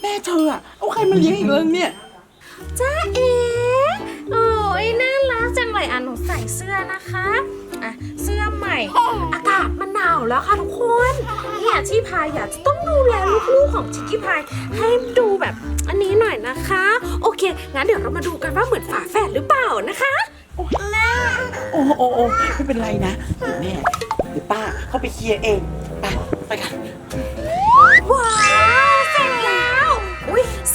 แม่เธออะเอาใครมาเลี้ยงอีกแล้วเนี่ย จ้าเอ๋โอ้ยน่ารักจังเลยอะหนูใส่เสื้อนะคะอะเสื้อใหม่ อากาศมันหนาวแล้วค่ะทุกคนเนี่ยที่พายอยากจะต้องดูแลลูกๆของชิคกี้พายให้ดูแบบอันนี้หน่อยนะคะ โอเค งั้นเดี๋ยวเรามาดูกันว่าเหมือนฝาแฝดหรือเปล่านะคะโอ้โอ้โอ้โอ้ไม่เป็นไรนะเดี๋ยวแม่เดี๋ยวป้าเข้าไปเคลียร์เอง ไปไปกัน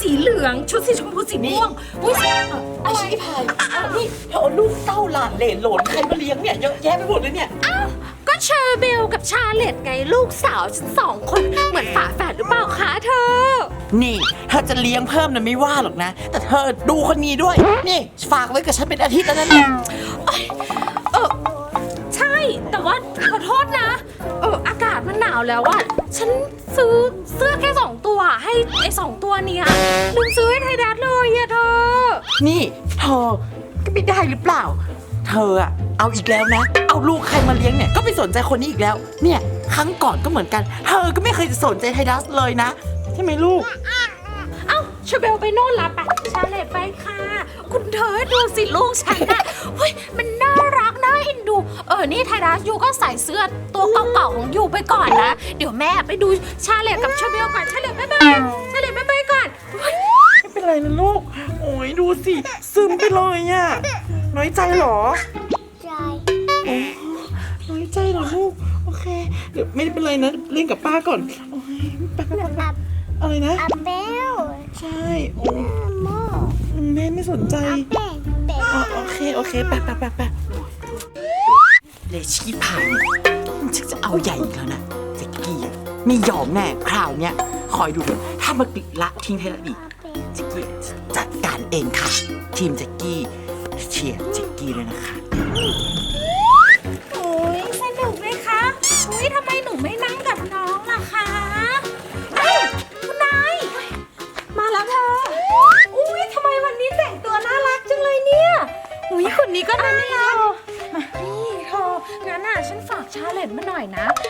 สีเหลือง ชุดสีชมพูสีม่วงอุ้ยเอ่ออะไรพายนี่เธอเอาลูกเต้าหลานเหลนโหลนใครมาเลี้ยงเนี่ยเยอะแยะไปหมดเลยเนี่ย อ้าวก็เชอร์เบลกับชาเลตไงลูกสาวฉันสองคนเหมือนฝาแฝดหรือเปล่าคะเธอ นี่เธอจะเลี้ยงเพิ่มนะไม่ว่าหรอกนะ แต่เธอดูคนนี้ด้วย นี่ ฝากไว้กับฉันเป็นอาทิตย์แล้วนะเนี่ย เออใช่ แต่ว่าขอโทษนะ เอออากาศมันหนาวแล้วอะฉันซื้อเสื้อแค่สองตัวให้ไอ้สองตัวเนี้ยลืมซื้อให้ไทยดัสเลยอะเธอ นี่เธอก็ไม่ได้หรือเปล่า เธออะเอาอีกแล้วนะ เอาลูกใครมาเลี้ยงเนี่ยก็ไปสนใจคนนี้อีกแล้ว เนี่ยครั้งก่อนก็เหมือนกัน เธอก็ไม่เคยจะสนใจไฮดัสเลยนะ ใช่ไหมลูก เอ้าชาเบลไปโน่นละไปชาเลตไปค่ะ คุณเธอดูสิลูกฉันอะเฮ้ยมันน่ารัก น่าเอ็นดู เออ นี่ไทยรัฐยูก็ใส่เสื้อตัวเก่าๆของยูไปก่อนนะ เดี๋ยวแม่ไปดูชาเลตกับชาเบลก่อน ชาเลตบ๊ายบายชาเลตบ๊ายบายก่อนเฮ้ยไม่เป็นไรนะลูก โอ้ยดูสิ ซึมไปเลยอะน้อยใจเหรอ ใจ น้อยใจเหรอลูก โอเค เดี๋ยวไม่เป็นไรนะ เล่นกับป้าก่อน โอ้ยป้าป้าป้าอับอะไรนะ อับเบลใช่โอ้โมแม่ไม่สนใจ เป็ดเป็ดอ๋อโอเค โอเค ไปไปไปไป เลชี่ผ่านมันชักจะเอาใหญ่อีกแล้วนะเจ็กกี้อะไม่ยอมแน่คราวเนี้ยคอยดูเถอะถ้ามาติละทิ้งไทยละอีกเจ็กกี้จัดการเองค่ะ ทีมเจ็กกี้เชียร์เจ็กกี้เลยนะคะ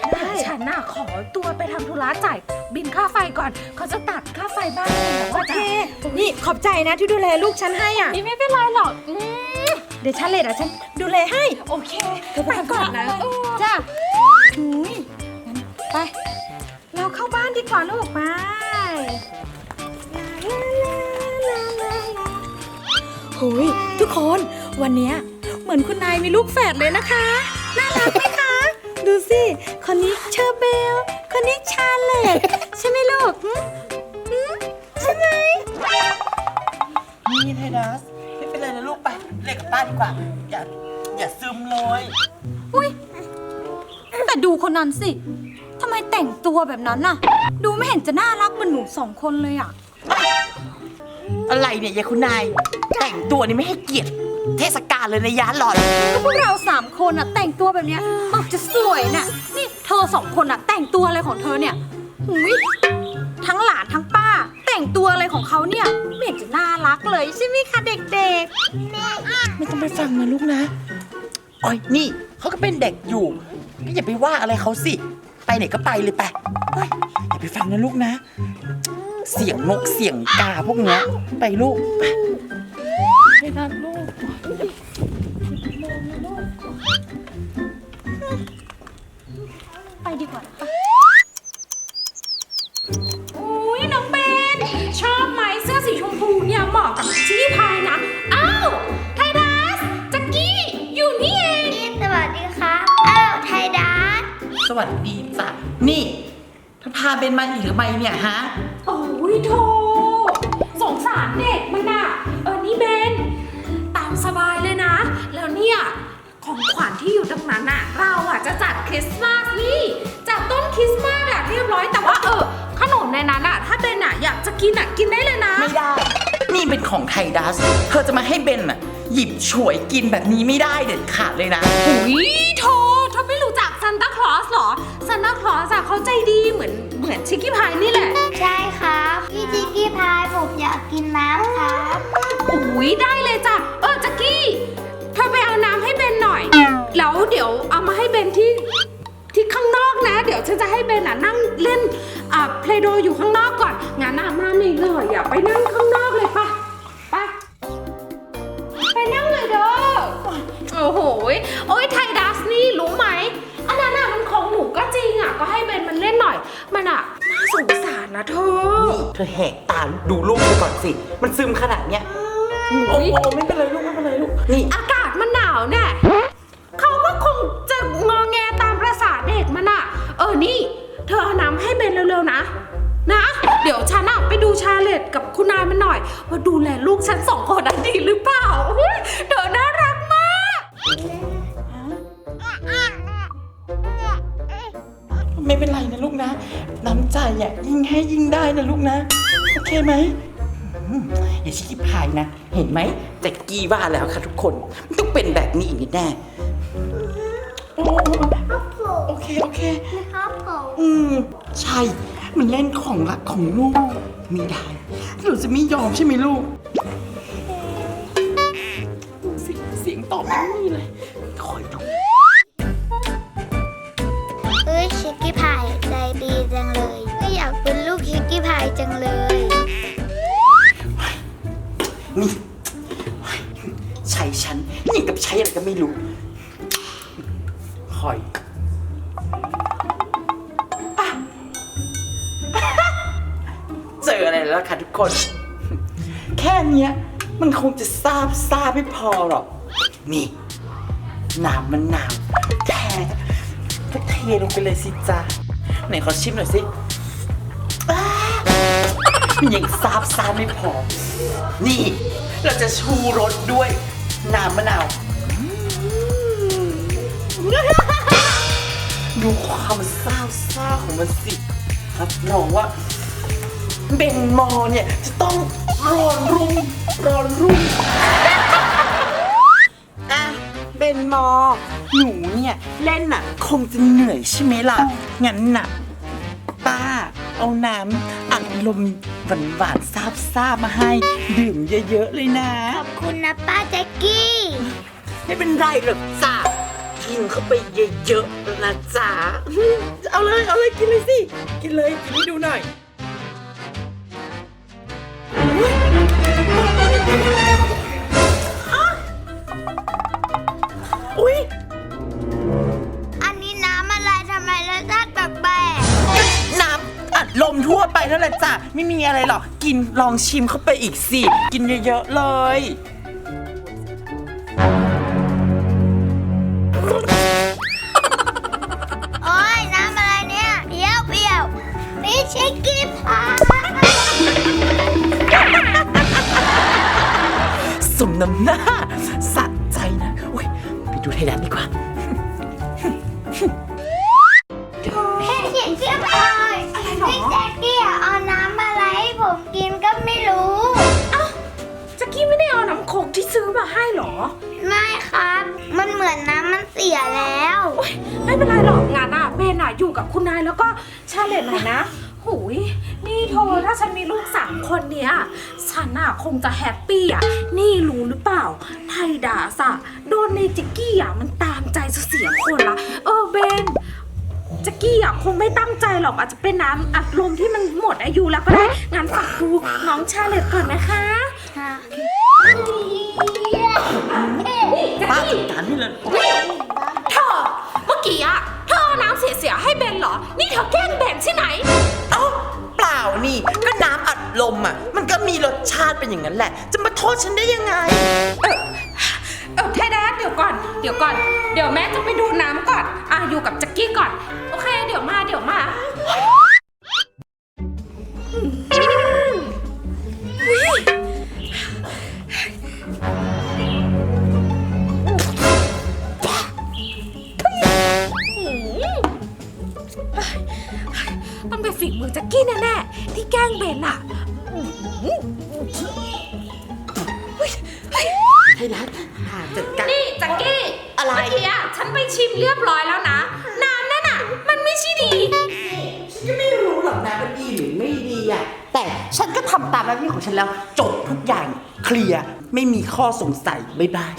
อยนะเดี๋ยวฉันน่ะขอตัวไปทำธุระจ่ายบินค่าไฟก่อนเขาจะตัดค่าไฟบ้านเลยนะโอเค นี่ขอบใจนะที่ดูแลลูกฉันให้อะ นี่ไม่เป็นไรหรอกอืมเดี๋ยวฉันเลยนะฉันดูแลให้ โอเคเธอไปก่อนนะ เออจ้าหุยงั้นไป เราเข้าบ้านดีกว่าลูกไปหุยทุกคนวันเนี้ยเหมือนคุณนายมีลูกแฝดเลยนะคะ น่ารักไหมคะ ดูสิ คนนี้เชอร์เบล คนนี้ชาเลตใช่ไหมลูกหึหึใช่ไหมนี่ไทดัสไม่เป็นไรนะลูกไปเล่นกับป้าดีกว่า อย่าอย่าซึมเลย อุ้ยแต่ดูคนนั้นสิทำไมแต่งตัวแบบนั้นน่ะ ดูไม่เห็นจะน่ารักเหมือนหนูสองคนเลยอะ อะไรเนี่ยยายคุณนาย แต่งตัวนี่ไม่ให้เกียรติเทศกาลเลยนะยาหลอนก็พวกเราสามคนอะแต่งตัวแบบเนี้ยออกจะสวยน่ะนี่เธอสองคนอะแต่งตัวอะไรของเธอเนี่ยหุยทั้งหลานทั้งป้า แต่งตัวอะไรของเขาเนี่ยไม่เห็นจะน่ารักเลยใช่ไหมคะเด็กไม่ต้องไปฟังนะลูกนะโอ้ยนี่เขาก็เป็นเด็กอยู่ก็อย่าไปว่าอะไรเขาสิ ไปไหนก็ไปเลยไปเฮ้ยอย่าไปฟังนะลูกนะ เสียงนกเสียงกาพวกเนี้ยไปลูกไปไม่ทันลูก ดีกว่านะอุ้ยน้องเบน ชอบไหมเสื้อสีชมพูเนี่ยเหมาะกับชิคกี้พายนะ อ้าวไทดัสจักกี้อยู่นี่เองนี่สวัสดีครับอ้าวไทยดัสสวัสดีจ้ะนี่เธอพาเบนมาอีกหรือไม่เนี่ยฮะ โอ้ยโทสงสารเด็กมันอะเออนี่เบน ตามสบายเลยนะ แล้วเนี่ยของขวัญที่อยู่ตรงนั้นอะเรา กจะกินอะกินได้เลยนะ ไม่ได้ นี่เป็นของไทดัส เธอจะมาให้เบนน่ะ หยิบฉวยกินแบบนี้ไม่ได้เด็ดขาดเลยนะหุยโทเธอไม่รู้จักซันตาคลอสสเหรอซานตาคลอสอะเขาใจดีเหมือนเหมือนชิคกี้พายนี่แหละ ใช่ครับ พี่จิกกี้พายผมอยากกินน้ำครับ อุ้ยได้เลยจ้ะ เออจักกี้ เธอไปเอาน้ำให้เบนหน่อย แล้วเดี๋ยวเอามาให้เบนที่ที่ข้างนอกนะ เดี๋ยวฉันจะให้เบนอะนั่งเล่นอ่าเพลย์โดอยู่ข้างนอกก่อน งานหน้ามาเลยเลยอะไปนั่งข้างนอกเลยปะไปไปนั่งเลยเด้อโอ้โหยโอ้ยไทดัสนี่รู้ไหมอันนั้นน่ะมันของหนูก็จริงอะก็ให้เบนมันเล่นหน่อย มันอะน่าสงสารนะเธอเธอแหกตาดูลูกไปก่อนสิ มันซึมขนาดเนี้ยโอ้โหไม่เป็นไรลูกไม่เป็นไรลูกนี่อากาศมันหนาวแน่เขาก็คงจะงอแงตามประสาเด็กมันอะเออนี่ เธอเอาน้ำให้เบนเร็วๆนะนะ เลตกับคุณนายมันหน่อย ว่าดูแลลูกฉันสองคนอะดีหรือเปล่าอุ๊ยเธอน่ารักมากไม่เป็นไรนะลูกนะ น้ำใจอะยิ่งให้ยิ่งได้นะลูกนะ โอเคไหมอืมอย่าชิคกี้พายนะ เห็นไหมแจ็กกี้ว่าแล้วค่ะทุกคนมันต้องเป็นแบบนี้อีกแน่โอ้โอเคโอเคครับผม อืม ใช่ มันเล่นของรักของลูกไม่ได้หนูจะไม่ยอมใช่ไหมลูกเสียงเสียงตอบไม่มีเลยคอยดูเอ้ยชิกกี้พายใจดีจังเลยไม่อยากเป็นลูกชิกกี้พายจังเลยนี่ใช้ฉันนี่กับใช้อะไรก็ไม่รู้ คน แค่เนี้ยมันคงจะซาบซาบไม่พอหรอก นี่น้ำมันนาวแท้ก็เทลงไปเลยสิจ้าไหนขอชิมหน่อยสิอ้ามันยังซาบซาบไม่พอ นี่ เราจะชูรสด้วย น้ำมะนาว ดูความซ่าซ่าของมันสิรับรองว่า เบนมอเนี่ยจะต้องร้อนรุ่มร้อนรุ่มอะเบนมอ หนูเนี่ยเล่นน่ะ คงจะเหนื่อยใช่ไหมล่ะ งั้นน่ะ ป้า เอาน้ำอัดลมหวานหวานๆซาบซาบๆมาให้ ดื่มเยอะ ๆ เลยนะ ขอบคุณนะป้าแจ็กกี้ ไม่เป็นไรหรอกจ้ากินเข้าไปเยอะๆนะจ๊ะ เอาเลย เอาเลยกินเลยสิ กินเลยกินให้ดูหน่อย อุ้ยอันนี้น้ำอะไรทำไมรสชาติแปลกน้ำอัดลมทั่วไปนั่นแหละจ้ะ ไม่มีอะไรหรอก กินลองชิมเข้าไปอีกสิ กินเยอะๆเลย สมามคนเนี้ยฉันอะคงจะแฮปปี้อะนี่รู้หรือเปล่าไทยดาสะโดนในจิกกี้อะมันตามใจเสียคนละเออเบนจิกกี้อะคงไม่ตั้งใจหรอกอาจจะเป็นน้ำอัดลมที่มันหมดอายุแล้วก็ได้งานฝากดูน้องชาเลตก่อนนะคะนี่แจ็คป้ากี้จัดการให้เลยเธอเมื่อกี้อะเธอเอาน้ำเสียๆให้เบนเหรอ นี่เธอแกล้งเบนใช่ไหมเอ้า เปล่านี่ ก็น้ำอัดลมอะ มันก็มีรสชาติเป็นอย่างนั้นแหละ จะมาโทษฉันได้ยังไง เออเออไทยดัสเดี๋ยวก่อน เดี๋ยวก่อน เดี๋ยวแม่จะไปดูน้ำก่อน อะอยู่กับแจ็กกี้ก่อน โอเค เดี๋ยวมา เดี๋ยวมา แกล้งเบนอะให้นัดหจัดการ นี่จักกี้อะไร เมื่อกี้อะฉันไปชิมเรียบร้อยแล้วนะ น้ำนั่นอะมันไม่ใช่ดี ฉันก็ไม่รู้หรอกนะมันดีหรือไม่ดีอะ แต่ฉันก็ทำตามหน้าที่ของฉันแล้ว จบทุกอย่างเคลียร์ ไม่มีข้อสงสัย บ๊ายบาย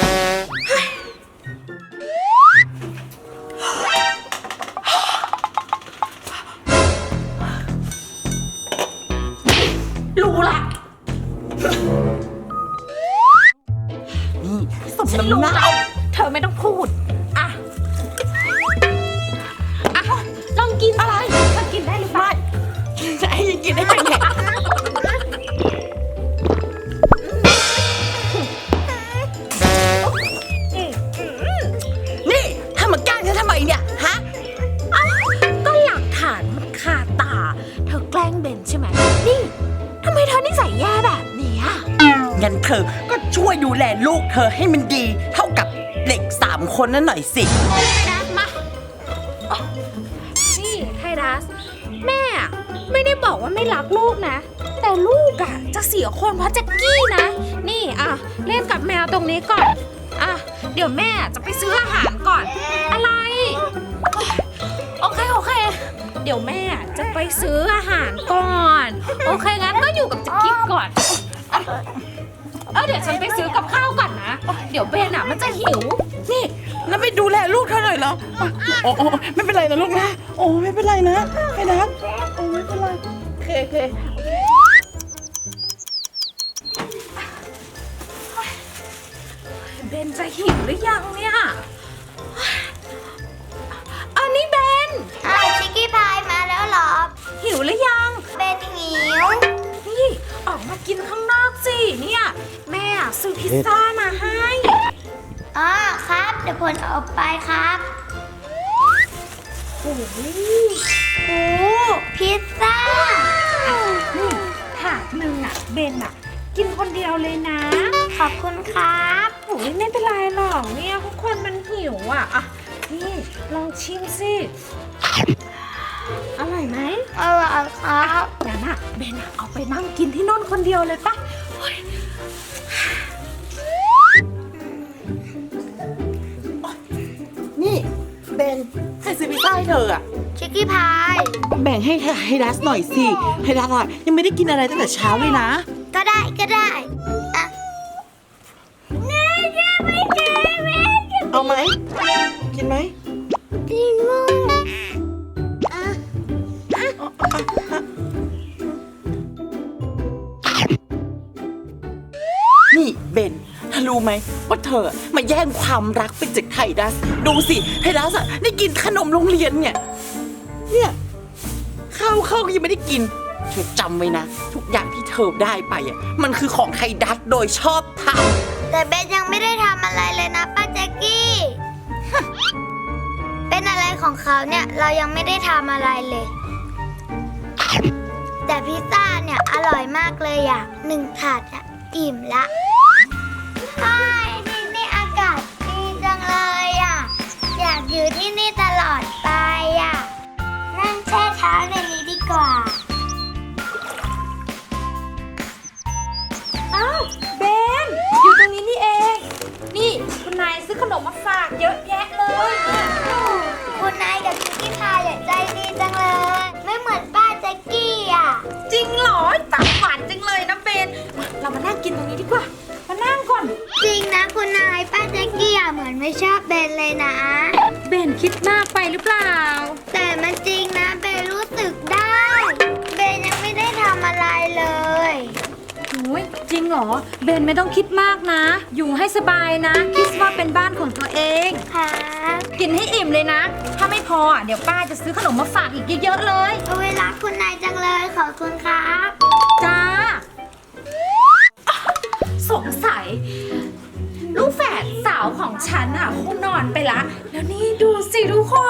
ธอ ก็ช่วยดูแลลูกเธอให้มันดี เท่ากับเด็กสามคนนั่นหน่อยสินะมานี่ไทรัส แม่อะไม่ได้บอกว่าไม่รักลูกนะ แต่ลูกอะจะเสียคนเพราะแจ็กกี้นะ นี่อะเล่นกับแมวตรงนี้ก่อนอะเดี๋ยวแม่จะไปซื้ออาหารก่อน อะไร โอเคโอเค เดี๋ยวแม่จะไปซื้ออาหารก่อน โอเคงั้นก็อยู่กับแจ็กกี้ก่อนอะ เออเดี๋ยวฉันไปซื้อกับข้าวก่อนนะ เดี๋ยวเบนอะมันจะหิว นี่แล้วไปดูแลลูกเธอหน่อยเหรอโอ้โอ้ไม่เป็นไรนะลูกนะ โอ้ไม่เป็นไรนะไอ้นัทโอ้ไม่เป็นไรโอเคโอเคเบนจะหิวหรือยังเนี่ยอันนี้เบนอ้าวชิคกี้พายมาแล้วเหรอ หิวหรือยังเป็นหิว นี่ออกมากินข้างนอกสิ เนี่ยแม่ซื้อพิซซ่ามาให้อ๋อครับ เดี๋ยวผลเอาไปครับโอ้โหโอ้พิซซ่านี่ถาดหนึ่งอะเบนอะ กินคนเดียวเลยนะ ขอบคุณครับโอ้ยไม่เป็นไรหรอกเนี่ยทุกคนมันหิวอะอะนี่ลองชิมสิอร่อยไหมอร่อยครับงั้นอะเบนอะเอาไปนั่งกินที่โน่นคนเดียวเลยปะ ใครซื้อพิซซ่าให้เธออะชิคกี้พาย แบ่งให้ให้ดัสหน่อยสิให้ดัสอะยังไม่ได้กินอะไรตั้งแต่เช้าเลยนะ ก็ได้ก็ได้อะนี่จะไม่กินไม่กินเอาไหมกินไหมดิมูอะ อรู้ไหมว่าเธอมาแย่งความรักไปจากไทดัส ดูสิไทดัสอะได้กินขนมโรงเรียนเนี่ย เนี่ยข้าวข้าวก็ยังไม่ได้กินเธอจำไว้นะ ทุกอย่างที่เธอได้ไปอะมันคือของไทดัสโดยชอบทำแต่เบนยังไม่ได้ทำอะไรเลยนะป้าแจ็กกี้ เป็นอะไรของเขาเนี่ยเรายังไม่ได้ทำอะไรเลย แต่พิซซ่าเนี่ยอร่อยมากเลยอะหนึ่งถาดอะอิ่มละ ใช่ที่นี่อากาศดีจังเลยอะ อยากอยู่ที่นี่ตลอดไปอะ นั่งแช่เท้าในนี้ดีกว่า อ้าวเบน อยู่ตรงนี้นี่เอง นี่คุณนายซื้อขนมมาฝากเยอะแยะ อ เบนไม่ต้องคิดมากนะ อยู่ให้สบายนะ คิดว่าเป็นบ้านของตัวเอง ครับกินให้อิ่มเลยนะ ถ้าไม่พออะเดี๋ยวป้าจะซื้อขนมมาฝากอีกเยอะๆเลย เอาเวลาคุณนายจังเลยขอบคุณครับ จ้า สงสัย ลูกแฝดสาวของฉันอะคงนอนไปละ แล้วนี่ดูสิทุกคนวัน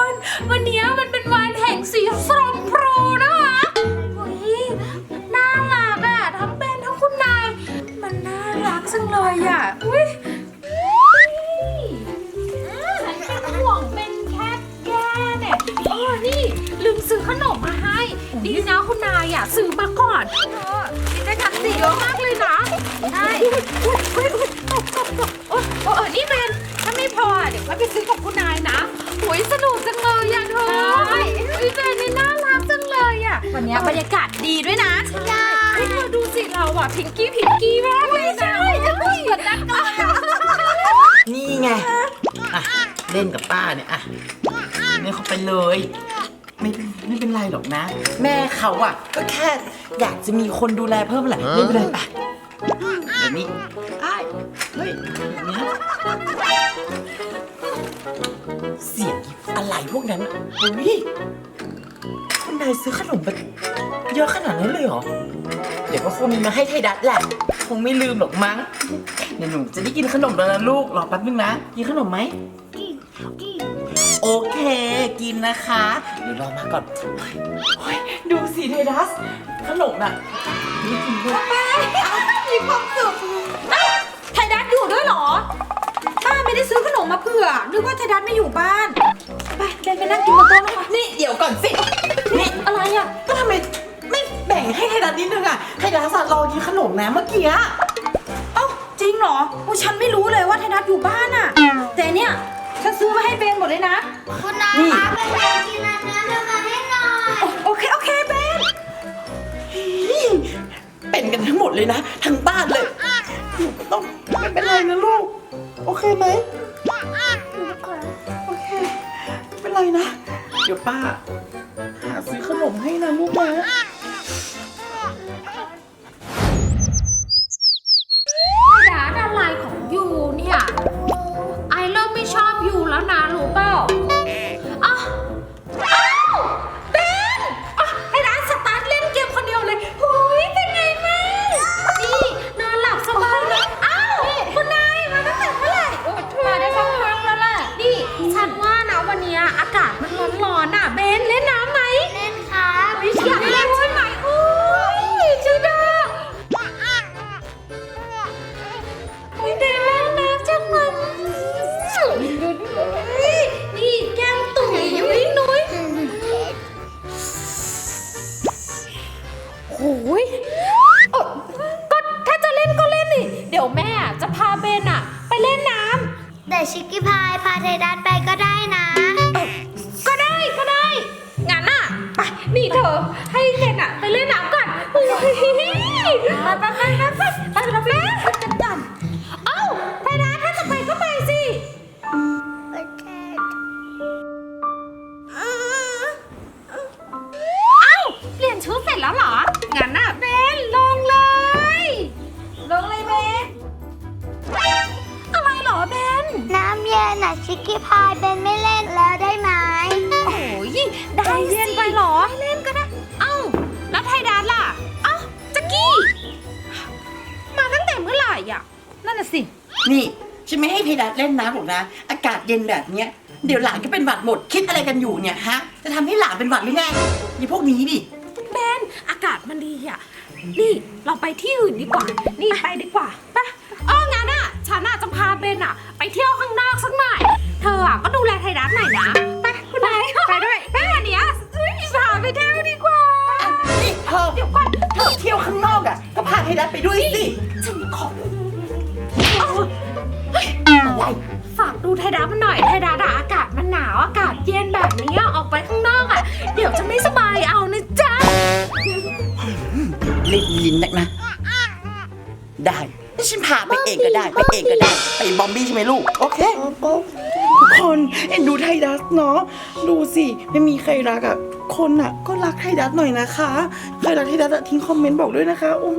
ไปซื้อกับคุณนายนะโอ้ยสนุกจังเลยอะเธออุ้ยเบนนี่น่ารักจังเลยอะวันนี้บรรยากาศดีด้วยนะได้เฮ้ยเธอดูสิเราอะพิงกี้พิงกี้มากเลยนะเหมือนนักกอล์ฟนี่ไงอะเล่นกับป้าเนี่ยอะเล่นเขาไปเลย ไม่เป็นไม่เป็นไรหรอกนะ แม่เขาอะ ก็แค่อยากจะมีคนดูแลเพิ่มแหละไม่เป็นไรไปเดี๋ยวนี้อ้ายเฮ้ยอย่างนี้ เสียงอะไรพวกนั้นเฮ้ยคุณนายซื้อขนมไปเยอะขนาดนั้นเลยเหรอ เดี๋ยวก็คงมีมาให้ไทยดัตแหละ คงไม่ลืมหรอกมั้งเดี๋ยวหนูจะได้กินขนมแล้วนะลูก รอแป๊บนึงนะ กินขนมไหม โอเค กินนะคะ เดี๋ยวรอมาก่อนโอ้ยดูสิเทดัส ขนมน่ะนี่กินด้วยมีความสุข ขนมมาเผื่อ นึกว่าไทยดัสไม่อยู่บ้าน ไปเดินไปนั่งกินบนโต๊ะนะคะนี่เดี๋ยวก่อนสิ นี่อะไรอะ ก็ทำไมไม่แบ่งให้ไทยดัสนิดนึงอะไทยดัสอะรอกินขนมนะเมื่อกี้อะเอ้าจริงเหรอโอ้ฉันไม่รู้เลยว่าไทยดัสอยู่บ้านอะ แต่เนี่ยฉันซื้อมาให้เบนหมดเลยนะ คุณนายคะเป็นอยากกินอันนั้นเอามาให้หน่อยโอโอเคโอเคเบนเป็นกันทั้งหมดเลยนะ ทั้งบ้านเลยหนูก็ต้องไม่เป็นไรนะลูก โอเคไหม ดี๋ยวป้า หาซื้อขนมให้นะลูกนะ ดี๋ยวแม่จะพาเบนอะไปเล่นน้ำแต่ชิคกี้พายพาไทดันไป นไม่เล่นแล้วได้ไหมโอ้ยได้เล่นไปเหรอเล่นก็ได้ เอ้า แล้วไทยดานล่ะ เอ้าจักกี้ มาตั้งแต่เมื่อไหร่อะ นั่นน่ะสิ นี่ฉันไม่ให้ไทยดัสเล่นน้ำหรอกนะ อากาศเย็นแบบเนี้ย เดี๋ยวหลานก็เป็นหวัดหมด คิดอะไรกันอยู่เนี่ยฮะ จะทำให้หลานเป็นหวัดหรือไงนี่พวกนี้ดิ เบน อากาศมันดีอะ นี่เราไปที่อื่นดีกว่า นี่ไปดีกว่าไปเอองั้นอะ ฉันอะจะพาเบนอะ ไปเที่ยวข้างนอกสักหน่อย เธออะก็ดูแลไทยรัฐหน่อยนะ ไปคุณนายไปด้วยไปวันเนี้ยเฮ้ยพาไปเที่ยวดีกว่า นี่เธอเดี๋ยวก่อนเธอเที่ยวข้างนอกอะ ก็พาไทยดัสไปด้วยสิฉันขออะไรฝากดูไทยรัฐมันหน่อยไทยรัฐอะอากาศมันหนาวอากาศเย็นแบบนี้อะออกไปข้างนอกอะ เดี๋ยวจะไม่สบายเอานะจ๊ะเล่นลิ้นนักนะ ได้ถ้าฉันพาไปเองก็ได้ ไปเองก็ได้ ไปบอมบี้ใช่ไหมลูก โอเคทุก คนเอ็นดูไทดัสเนาะดูสิไม่มีใครรักอะคนอะก็รักไทดัสหน่อยนะคะ ใครรักไทดัสอะทิ้งคอมเมนต์บอกด้วยนะคะโอ้